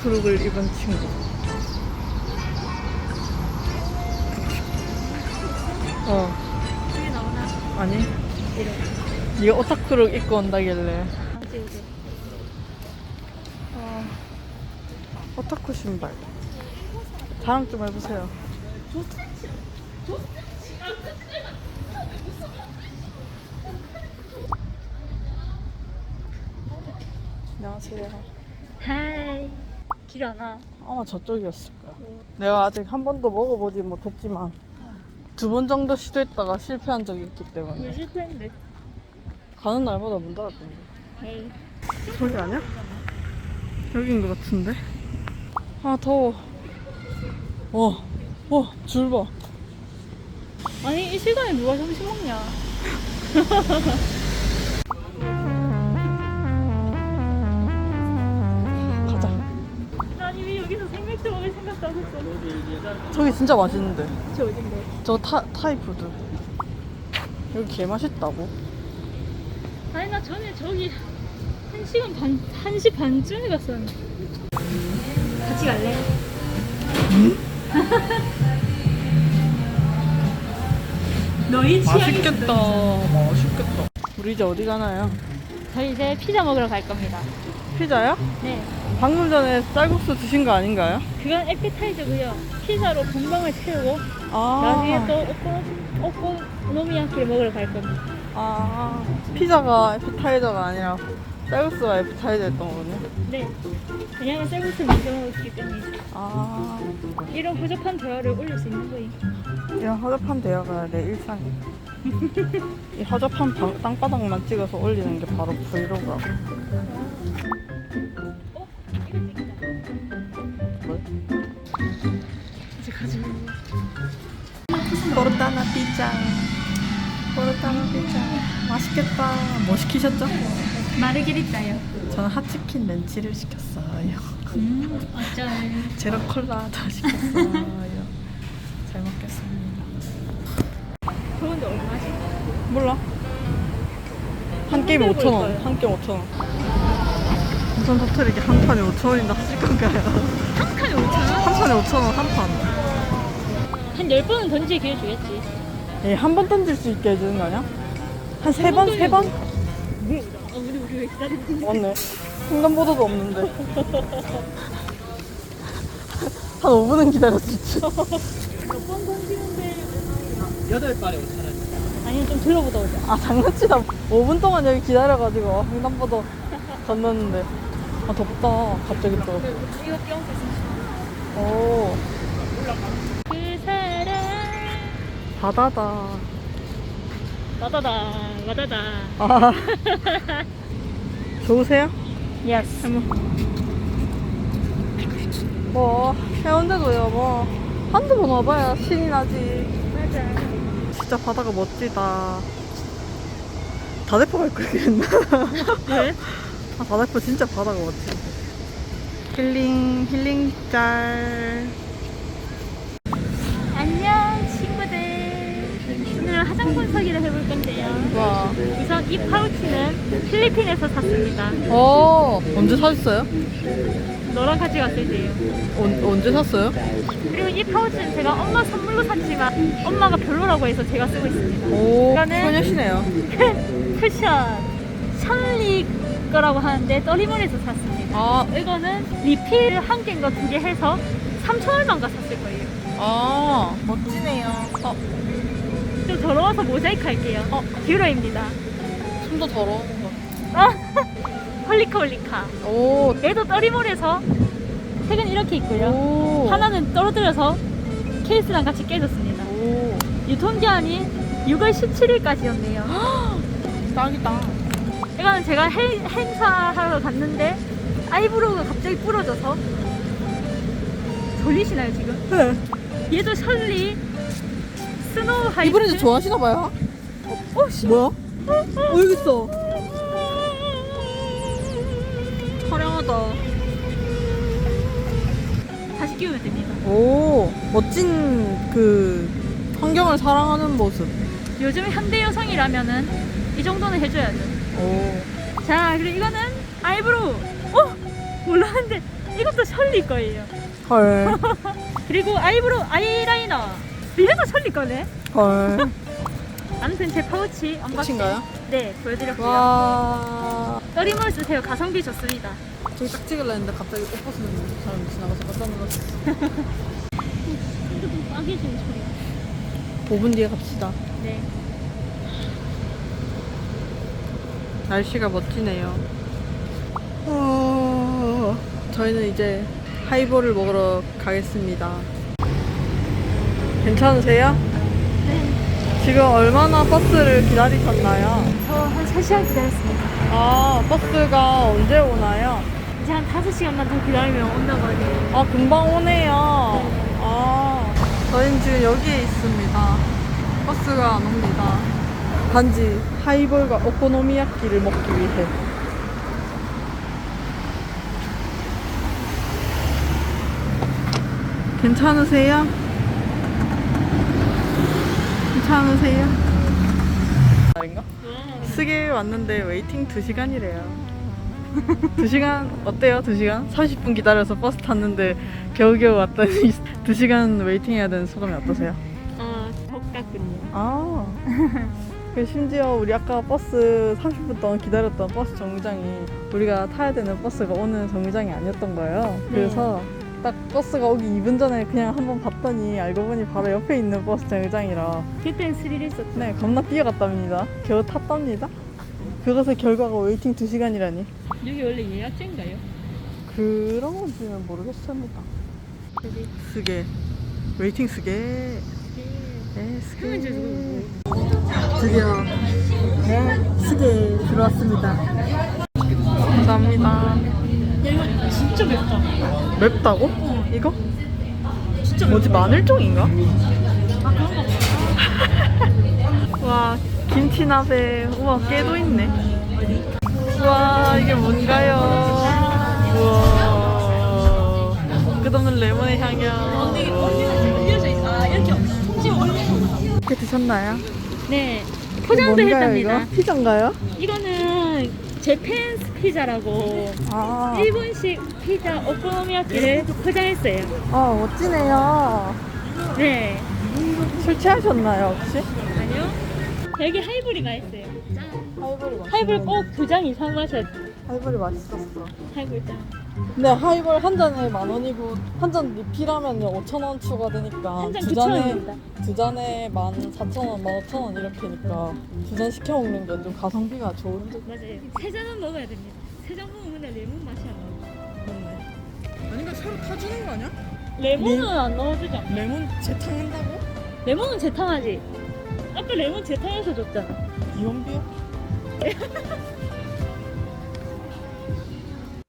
오타크룩을 입은 친구. 어, 여기 나오나? 아니. 네가 오타크룩 입고 온다길래. 어디? 어, 오타쿠 신발. 자랑 좀 해보세요. 안녕하세요. 하이. 길안 와. 아마 저쪽이었을 거야. 내가 아직 한 번도 먹어보지 못했지만 두 번 정도 시도했다가 실패한 적이 있기 때문에 왜 실패했는데? 가는 날마다 문 닫았던데. 에이. 저기 아니야? 여기인 것 같은데? 아 더워. 와, 와, 줄 봐. 아니 이 시간에 누가 점심 먹냐? 저기 진짜 맛있는데. 저 어딘데? 저 타, 타이푸드. 여기 개 맛있다고. 아니 나 전에 저기 한 시간 반, 한시 반쯤에 갔었는데. 같이 갈래? 너희 맛있겠다. 맛있겠다. 우리 이제 어디 가나요? 저희 이제 피자 먹으러 갈 겁니다. 피자요? 네. 방금 전에 쌀국수 드신 거 아닌가요? 그건 에피타이저고요. 피자로 본방을 채우고 아. 나중에 또 오코 오코 노미야키를 먹으러 갈 겁니다. 아, 피자가 에피타이저가 아니라 쌀국수가 에피타이저였던 거군요. 네. 왜냐면 쌀국수 먼저 먹었기 때문에 아, 이런 허접한 대화를 올릴 수 있는 거예요. 이런 허접한 대화가 내 일상이야. 이 허접한 방- 땅바닥만 찍어서 올리는 게 바로 브이로그라고. 포르타나 피자. 포르타나 피자. 맛있겠다. 뭐 시키셨죠? 마르게리타요. 저는 핫치킨 렌치를 시켰어요. 음, 어쩔. 제로 콜라도 시켰어요. 잘 먹겠습니다. 좋은데 얼마지? 몰라. 한 들고 5,000원. 있어요. 한 게임 5,000원. 우선 터트리기 한 판에 5,000원인데 하실 건가요? 한 칸에 5천 원? 한 판에 5,000원, 한 판. 한 10번은 던질 기회 주겠지. 예, 한 번 던질 수 있게 해주는 거 아니야? 한 세 번, 세 번? 어, 우리 우리 왜 기다리고 있는 맞네. 횡단보도도 없는데. 한 5분은 기다릴 수 있지. 몇번 던지는데. 여덟 발에 5천 원. 아니면 좀 들러보다 오자. 아, 장난치다. 5분 동안 여기 기다려가지고 횡단보도 건넜는데. 아, 덥다. 갑자기 또. 이거 뿅 오, 그 사람. 바다다. 와다다, 와다다. 아. 좋으세요? 예스. 뭐, 해운대도요, 뭐. 한두 번 와봐야 신이 나지. 맞아. 진짜 바다가 멋지다. 다대포 갈걸 그랬나? 왜? 아, 다대포 진짜 바다가 멋지. 힐링, 힐링 짤. 안녕. 화장 분석기를 해볼 건데요. 와. 우선 이 파우치는 필리핀에서 샀습니다. 어, 언제 사셨어요? 너랑 같이 갔을 때요. 언, 언제 샀어요? 그리고 이 파우치는 제가 엄마 선물로 샀지만 엄마가 별로라고 해서 제가 쓰고 있습니다. 오, 이거는- 소녀시네요. 쿠션 션리 거라고 하는데 떠리몰에서 샀습니다. 아, 이거는 리필 한 개인가 두 개 해서 3,000원인가 샀을 거예요. 아, 멋지네요. 어, 좀 더러워서 모자이크 할게요. 어, 뷰러입니다. 좀더 더러운 거. 아, 홀리카 홀리카. 오, 얘도 떠리몰에서 색은 이렇게 있고요. 오. 하나는 떨어뜨려서 케이스랑 같이 깨졌습니다. 오, 유통기한이 6월 17일까지였네요. 딱이다. 이거는 제가 행, 행사하러 갔는데 아이브로우가 갑자기 부러져서 졸리시나요 지금? 네. 얘도 셜리 스노우 하이트 이 브랜드 좋아하시나 봐요? 어, 씨. 뭐야? 어, 여기 있어. 촬영하다. 다시 끼우면 됩니다 오, 멋진 그 환경을 사랑하는 모습. 요즘 현대 여성이라면은 이 정도는 해줘야죠 오. 자 그리고 이거는 아이브로우 어? 몰랐는데 이것도 셜리 거예요. 헐. 그리고 아이브로 아이라이너. 이래도 셜리 거네. 헐. 아무튼 제 파우치 언박싱. 끝인가요? 네, 보여드렸고요. 와. 떨림을 쓰세요. 가성비 좋습니다. 저기 딱 찍으려 했는데 갑자기 옷 벗는 사람 지나가서 깜짝 놀랐어. 좀 빠개지는 소리. 5분 뒤에 갑시다. 네. 날씨가 멋지네요. 어, 저희는 이제 하이볼을 먹으러 가겠습니다. 괜찮으세요? 네. 지금 얼마나 버스를 기다리셨나요? 저 한 3시간 기다렸습니다. 아, 버스가 언제 오나요? 이제 한 5시간만 더 기다리면 온다고 하네요. 아, 금방 오네요. 아, 저희는 지금 여기에 있습니다. 버스가 안 옵니다. 단지 하이볼과 오코노미야끼를 먹기 위해. 괜찮으세요? 괜찮으세요? 아닌가? 스게 왔는데 웨이팅 2시간이래요. 2시간 어때요? 2시간? 30분 기다려서 버스 탔는데 겨우겨우 왔더니 2시간 웨이팅 해야 되는 소감이 어떠세요? 아, 덥같군요. 아. 그 심지어 우리 아까 버스 30분 동안 기다렸던 버스 정류장이 우리가 타야 되는 버스가 오는 정류장이 아니었던 거예요. 그래서 딱 버스가 오기 2분 전에 그냥 한번 봤더니 알고 보니 바로 옆에 있는 버스 정류장이라 그땐 스릴 있었죠. 네 겁나 뛰어갔답니다. 겨우 탔답니다. 그것의 결과가 웨이팅 2시간이라니. 여기 원래 예약제인가요? 그런 건지는 모르겠습니다. 스게 웨이팅 스게 네 스게 드디어 네 스게 들어왔습니다. 감사합니다. 진짜 맵다. 맵다고? 이거? 진짜 뭐지 마늘종인가? 아, 그런 거 없어. 와 김치나베 우와 깨도 있네. 우와 이게 뭔가요? 우와 끝없는 레몬의 향연. 아, 이렇게 드셨나요? 네. 포장도 뭔가요, 했답니다. 이거? 피자인가요? 이거는 제펜스 피자라고 아, 일본식 피자 오코노미야키를 포장했어요. 아 멋지네요. 네. 술 취하셨나요 혹시? 아니요. 여기 하이볼이 맛있어요. 짠. 하이볼이 맛있어. 하이볼 꼭두장 이상 마셔야 돼. 하이볼이 맛있었어. 하이볼 짠. 근데 하이볼 한 잔에 만 원이고 한 잔 리필하면 5천 원 추가되니까 한잔두 잔에 9,000원입니다. 두 잔에 만 사천 원, 만 오천 원 이렇게니까 두 잔 시켜 먹는 게 좀 가성비가 좋은데. 맞아요. 세 잔은 먹어야 됩니다. 세 잔 먹으면 레몬 맛이 안 그렇네. 아닌가 새로 타주는 거 아니야? 나. 레몬은 안 넣어주죠. 레몬 재탕한다고? 레몬은 재탕하지. 아까 레몬 재탕해서 줬잖아. 이용비요?